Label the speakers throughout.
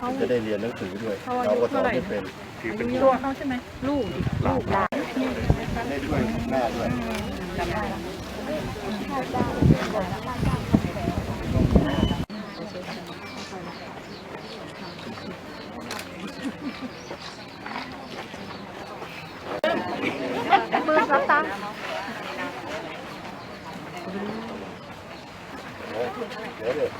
Speaker 1: เขา
Speaker 2: จะได้เรียนหนังสือด้วย
Speaker 1: เขาอา
Speaker 2: เรา
Speaker 1: ยุ
Speaker 2: ก็สอ
Speaker 1: เท่านไหร่
Speaker 2: ไม่เป็น
Speaker 1: ตัวเขาใช่ไหมลูกลูกหลาน
Speaker 2: ได้ด้วยแม่ด้วย
Speaker 1: มือรับตังค์
Speaker 2: เดี๋ยวเดี๋ยว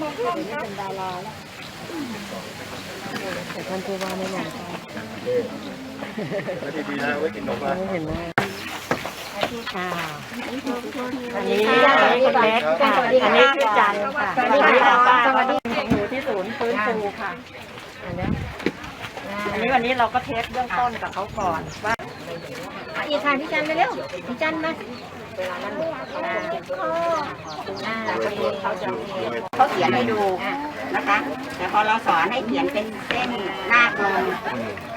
Speaker 2: จะให้
Speaker 3: แต่ท่านผู้ว่าไม่มองตา
Speaker 2: แล้วดีนะไว้กินนมมา
Speaker 3: ไม่เห็นหน้าค่ะ
Speaker 1: อันนี้คนเล็กค่ะอันนี้ชื่อจันค่ะสวัสดีค่ะสวัสดีอยู่ที่ศูนย์ฟื้นฟูค่ะ
Speaker 3: อันนี้
Speaker 1: อันนี้วันนี้เราก็เทสเบื้องต้นกับเขาก่อนว่า
Speaker 3: อีกค่ะพี่จันไปเร็วพี่จันมา
Speaker 1: อ่าจะมีเขาจะเขาเขียนให้ดูนะคะ แต่พอเราสอนให้เขียนเป็นเส้นลากลง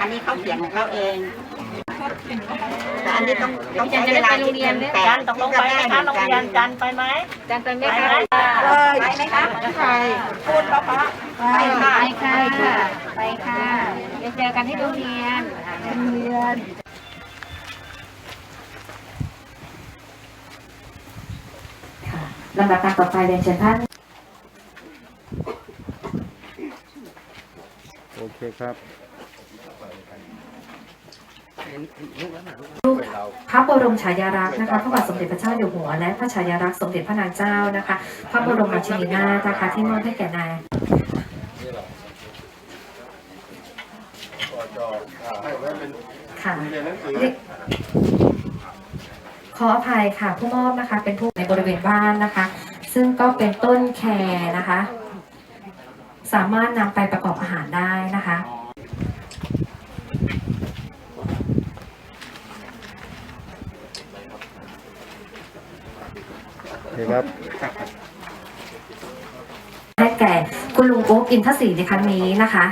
Speaker 1: อันนี้เขาเขียนของเขาเองแต่อันนี้ต้องต้องใช้เวลานิดนึงแต่
Speaker 4: จันตกลงไปไหมคะโรงเรียนจันไปไหม
Speaker 3: จันไปไหม
Speaker 4: ไป
Speaker 3: คะ
Speaker 4: ไหม
Speaker 1: ไปไหมคะไปพูดเพราะไปค่ะ
Speaker 3: ไปค่ะไปค่ะไปเจอกันที่โรงเรียนโรงเรียน ลำดับการต่อไปเรียนเชิญท่าน
Speaker 2: โอเคครับ
Speaker 5: พระบรมฉายาลักษณ์นะคะพระบาทสมเด็จพระเจ้าอยู่หัว และพระฉายาลักษณ์สมเด็จพระนางเจ้านะคะ พระบรมราชินีนาถนะคะที่มอบให้แก่นาย
Speaker 2: ก็จะให้ไว้เป็น
Speaker 5: ค่ะ
Speaker 2: เรียนหนังสือ
Speaker 5: ข ออภัยค่ะ ผู้มอบนะคะ เป็นผู้ในบริเวณบ้านนะคะ ซึ่งก็เป็นต้นแครนะคะ สามารถนำไปประกอบอาหารได้นะคะ
Speaker 2: โอเคครับ
Speaker 5: ให้แก่คุณลุงโอ๊กอินทศรีในครั้งนี้นะคะ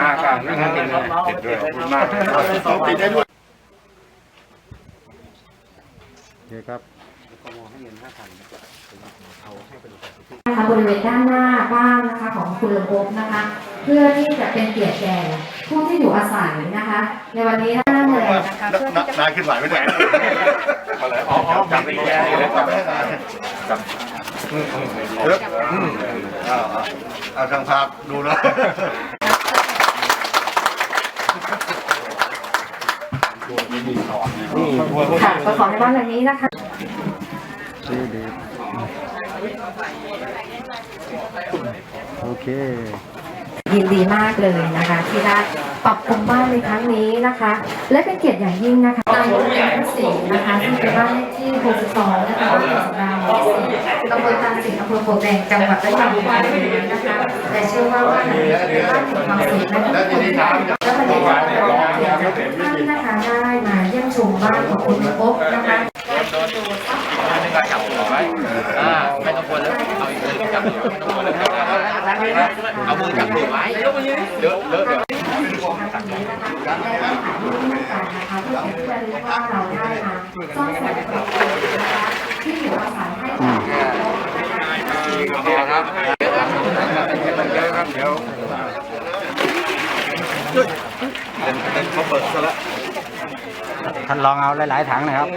Speaker 6: อ่าครับนั่นนั่นนั่นติดด้วยขอบคุณมากเลย ครับ
Speaker 2: ต้องปิดได้ด้วยโอเคครับ
Speaker 5: นะคะบริเวณด้านหน้าบ้านนะคะของคุณลุงโอ๊กนะคะ เพื่อที่จะเป็นเกียรติแก่ผู้ที่อยู่อาศัยนะคะ ในวันนี้น่าเลยนะคะเพื่อที่จะ
Speaker 2: นายขึ้นไหวไหมเนี่ย
Speaker 6: มาเลยอ๋ออ๋อจับไปแย่เลย
Speaker 2: จับไม่ให้นายจับเยอะอืมเอาเอาเอาทางภาพดูนะ
Speaker 5: ค่ะก็ขอในบ้านหลังนี้นะคะ
Speaker 2: ดีดีโอเค
Speaker 5: ยินดีมากเลยนะคะ ที่ได้ปรับปรุงบ้านในครั้งนี้นะคะ และเป็นเกียรติอย่างยิ่งนะคะตำบลแคนสีนะคะซึ่งเป็นบ้านเลขที่ 62 นะคะบ้านสำราญหมู่สี่ตำบลตาสิงห์อำเภอโพธิ์แดงจังหวัดระยองบ้านนี้นะคะและเชื่อว่าบ้านหลังนี้จะเป็นบ้านแห่งความสุขและทุกคนค่ะและบรรยากาศของเราเกียรติท่านนะคะ ได้มาเยี่มบ้านของคุณพบนะคะ
Speaker 6: ไม่ต้องกลัวแล้วเอาอีกมือจับอยู่ไม่ต้องกลัวแล้วเอามือจับมือไว้เดี๋ยวเดี๋ยวเดี๋ยว
Speaker 5: ที่อยู่อาศัยให้
Speaker 6: ครับเดี๋ยวครับเดี๋ยวเขาเปิดซะแล้ว
Speaker 7: ท่านลองเอาหลาย ๆ ถังนะครับ